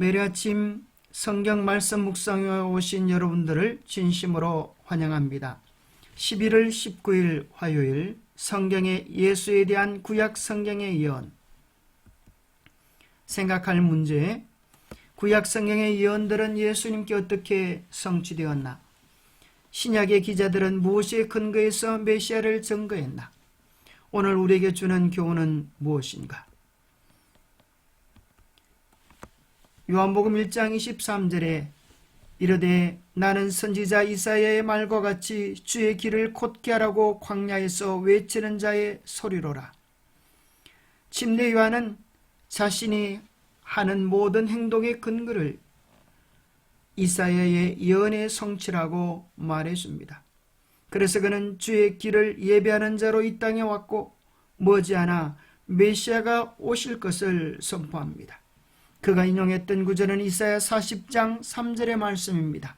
매일 아침 성경 말씀 묵상에 오신 여러분들을 진심으로 환영합니다. 11월 19일 화요일 성경의 예수에 대한 구약 성경의 예언 생각할 문제 구약 성경의 예언들은 예수님께 어떻게 성취되었나? 신약의 기자들은 무엇에 근거해서 메시아를 증거했나? 오늘 우리에게 주는 교훈은 무엇인가? 요한복음 1장 23절에 이르되 나는 선지자 이사야의 말과 같이 주의 길을 곧게 하라고 광야에서 외치는 자의 소리로라. 침례 요한은 자신이 하는 모든 행동의 근거를 이사야의 예언의 성취라고 말해 줍니다. 그래서 그는 주의 길을 예배하는 자로 이 땅에 왔고 머지않아 메시아가 오실 것을 선포합니다. 그가 인용했던 구절은 이사야 40장 3절의 말씀입니다.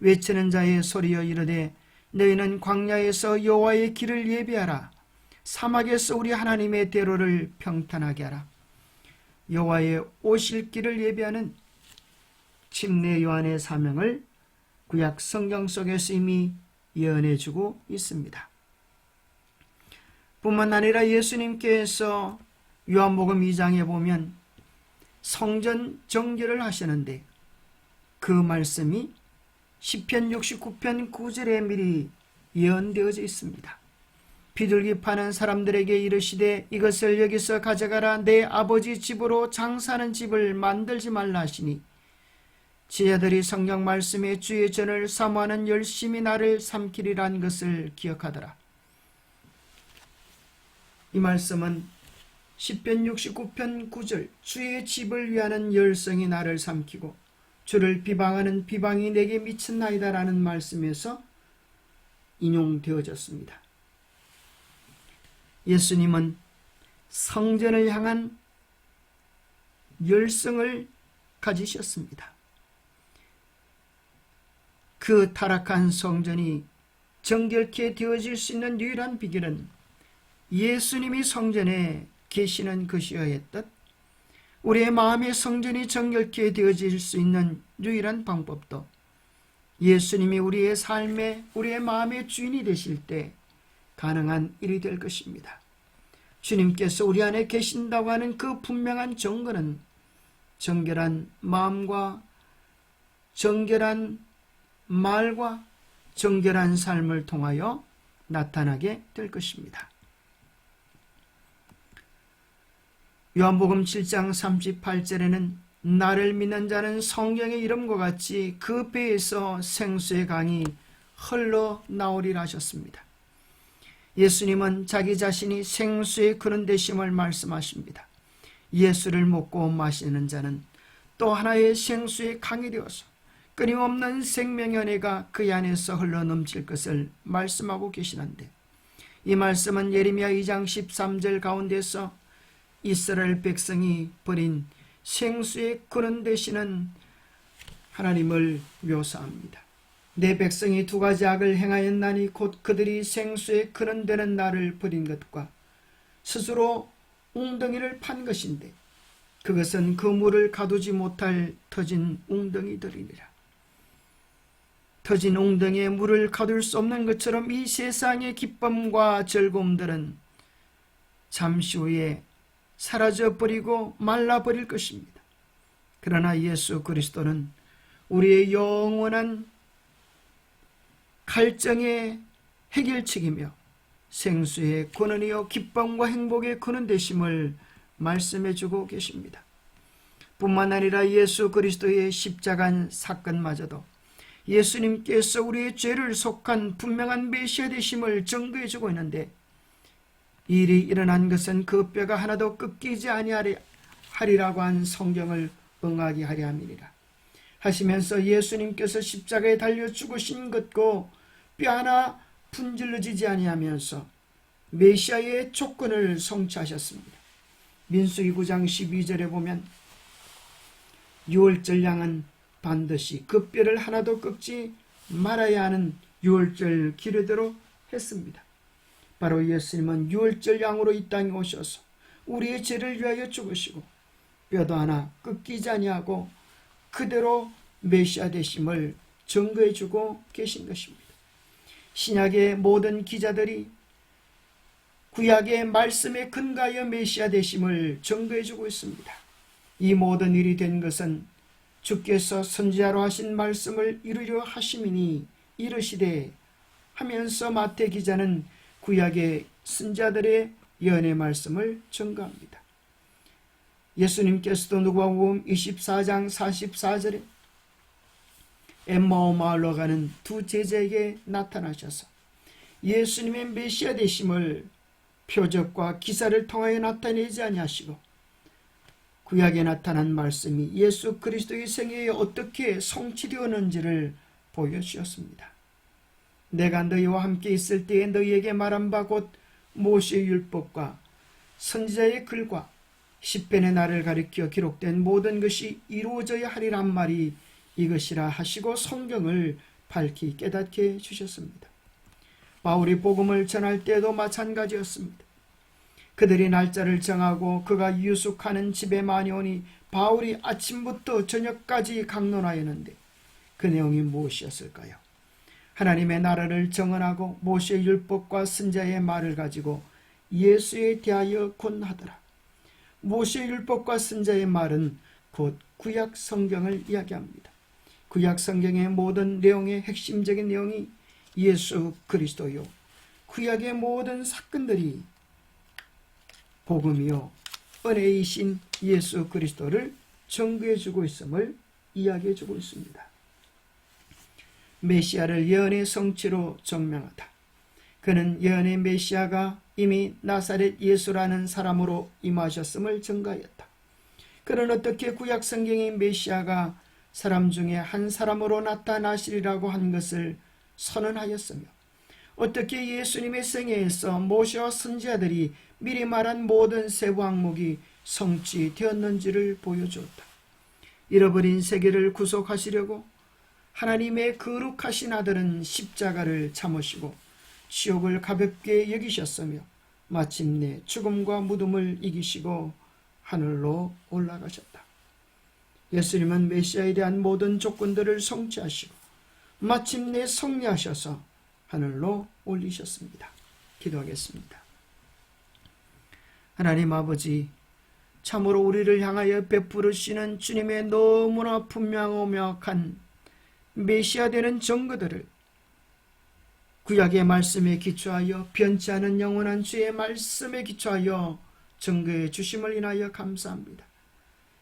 외치는 자의 소리여 이르되 너희는 광야에서 여호와의 길을 예비하라 사막에서 우리 하나님의 대로를 평탄하게 하라 여호와의 오실 길을 예비하는 침례 요한의 사명을 구약 성경 속에서 이미 예언해 주고 있습니다. 뿐만 아니라 예수님께서 요한복음 2장에 보면 성전 정결을 하시는데 그 말씀이 시편 69편 9절에 미리 예언되어져 있습니다. 비둘기 파는 사람들에게 이르시되 이것을 여기서 가져가라 내 아버지 집으로 장사하는 집을 만들지 말라 하시니 지혜들이 성경 말씀에 주의 전을 사모하는 열심히 나를 삼키리란 것을 기억하더라. 이 말씀은 10편 69편 9절 주의 집을 위하는 열성이 나를 삼키고 주를 비방하는 비방이 내게 미쳤나이다 라는 말씀에서 인용되어졌습니다. 예수님은 성전을 향한 열성을 가지셨습니다. 그 타락한 성전이 정결케 되어질 수 있는 유일한 비결은 예수님이 성전에 계시는 것이어야 했듯 우리의 마음의 성전이 정결케 되어질 수 있는 유일한 방법도 예수님이 우리의 삶에 우리의 마음의 주인이 되실 때 가능한 일이 될 것입니다. 주님께서 우리 안에 계신다고 하는 그 분명한 증거는 정결한 마음과 정결한 말과 정결한 삶을 통하여 나타나게 될 것입니다. 요한복음 7장 38절에는 나를 믿는 자는 성경의 이름과 같이 그 배에서 생수의 강이 흘러 나오리라 하셨습니다. 예수님은 자기 자신이 생수의 그런 되심을 말씀하십니다. 예수를 먹고 마시는 자는 또 하나의 생수의 강이 되어서 끊임없는 생명의 은혜가 그 안에서 흘러 넘칠 것을 말씀하고 계시는데 이 말씀은 예레미야 2장 13절 가운데서 이스라엘 백성이 버린 생수의 근원 되시는 하나님을 묘사합니다. 내 백성이 두 가지 악을 행하였나니 곧 그들이 생수의 근원 되는 나를 버린 것과 스스로 웅덩이를 판 것인데 그것은 그 물을 가두지 못할 터진 웅덩이들이니라. 터진 웅덩이에 물을 가둘 수 없는 것처럼 이 세상의 기쁨과 즐거움들은 잠시 후에 사라져 버리고 말라 버릴 것입니다. 그러나 예수 그리스도는 우리의 영원한 갈증의 해결책이며 생수의 근원이요 기쁨과 행복의 근원 되심을 말씀해 주고 계십니다. 뿐만 아니라 예수 그리스도의 십자간 사건마저도 예수님께서 우리의 죄를 속한 분명한 메시아 되심을 증거해 주고 있는데 일이 일어난 것은 그 뼈가 하나도 꺾이지 아니하리라고 한 성경을 응하게 하려 함이니라. 하시면서 예수님께서 십자가에 달려 죽으신 것고 뼈 하나 분질러지지 아니하면서 메시아의 조건을 성취하셨습니다. 민수기 9장 12절에 보면 유월절 양은 반드시 그 뼈를 하나도 꺾지 말아야 하는 유월절 기례대로 했습니다. 바로 예수님은 유월절 양으로 이 땅에 오셔서 우리의 죄를 위하여 죽으시고 뼈도 하나 꺾이지 아니하고 그대로 메시아 되심을 증거해 주고 계신 것입니다. 신약의 모든 기자들이 구약의 말씀에 근거하여 메시아 되심을 증거해 주고 있습니다. 이 모든 일이 된 것은 주께서 선지자로 하신 말씀을 이루려 하심이니 이르시되 하면서 마태 기자는 구약의 선자들의 연의 말씀을 증거합니다. 예수님께서도 누가복음 24장 44절에 엠마오 마을로 가는 두 제자에게 나타나셔서 예수님의 메시아 되심을 표적과 기사를 통하여 나타내지 아니하시고 구약에 나타난 말씀이 예수 그리스도의 생애에 어떻게 성취되었는지를 보여주셨습니다. 내가 너희와 함께 있을 때에 너희에게 말한 바 곧 모세의 율법과 선지자의 글과 십변의 날을 가리켜 기록된 모든 것이 이루어져야 하리란 말이 이것이라 하시고 성경을 밝히 깨닫게 주셨습니다. 바울이 복음을 전할 때도 마찬가지였습니다. 그들이 날짜를 정하고 그가 유숙하는 집에 많이 오니 바울이 아침부터 저녁까지 강론하였는데 그 내용이 무엇이었을까요? 하나님의 나라를 정언하고 모세의 율법과 선자의 말을 가지고 예수에 대하여 권하더라. 모세의 율법과 선자의 말은 곧 구약 성경을 이야기합니다. 구약 성경의 모든 내용의 핵심적인 내용이 예수 그리스도요. 구약의 모든 사건들이 복음이요. 은혜이신 예수 그리스도를 증거해 주고 있음을 이야기해 주고 있습니다. 메시아를 예언의 성취로 증명하다. 그는 예언의 메시아가 이미 나사렛 예수라는 사람으로 임하셨음을 증가하였다. 그는 어떻게 구약 성경의 메시아가 사람 중에 한 사람으로 나타나시리라고 한 것을 선언하였으며 어떻게 예수님의 생애에서 모세와 선지자들이 미리 말한 모든 세부 항목이 성취되었는지를 보여주었다. 잃어버린 세계를 구속하시려고 하나님의 거룩하신 아들은 십자가를 참으시고 지옥을 가볍게 여기셨으며 마침내 죽음과 무덤을 이기시고 하늘로 올라가셨다. 예수님은 메시아에 대한 모든 조건들을 성취하시고 마침내 성리하셔서 하늘로 올리셨습니다. 기도하겠습니다. 하나님 아버지, 참으로 우리를 향하여 베푸르시는 주님의 너무나 분명하고 명확한 메시아 되는 증거들을 구약의 말씀에 기초하여 변치 않은 영원한 주의 말씀에 기초하여 증거해 주심을 인하여 감사합니다.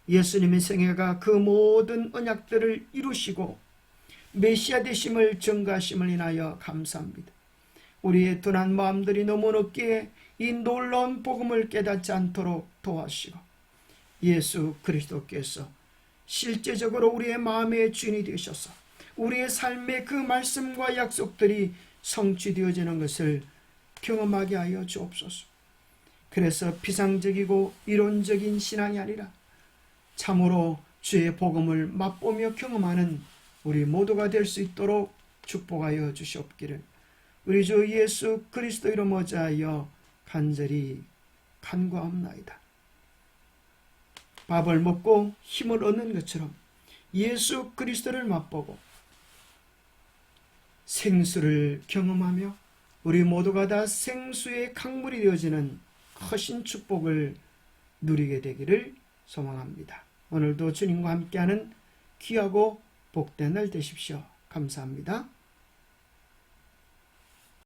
예수님의 생애가 그 모든 언약들을 이루시고 메시아 되심을 증가하심을 인하여 감사합니다. 우리의 둔한 마음들이 너무 높게 이 놀라운 복음을 깨닫지 않도록 도와주시고 예수 그리스도께서 실제적으로 우리의 마음의 주인이 되셔서 우리의 삶의 그 말씀과 약속들이 성취되어지는 것을 경험하게 하여 주옵소서. 그래서 비상적이고 이론적인 신앙이 아니라 참으로 주의 복음을 맛보며 경험하는 우리 모두가 될 수 있도록 축복하여 주시옵기를 우리 주 예수 그리스도 이름 어자하여 간절히 간구합나이다. 밥을 먹고 힘을 얻는 것처럼 예수 그리스도를 맛보고 생수를 경험하며 우리 모두가 다 생수의 강물이 되어지는 커신 축복을 누리게 되기를 소망합니다. 오늘도 주님과 함께하는 귀하고 복된 날 되십시오. 감사합니다.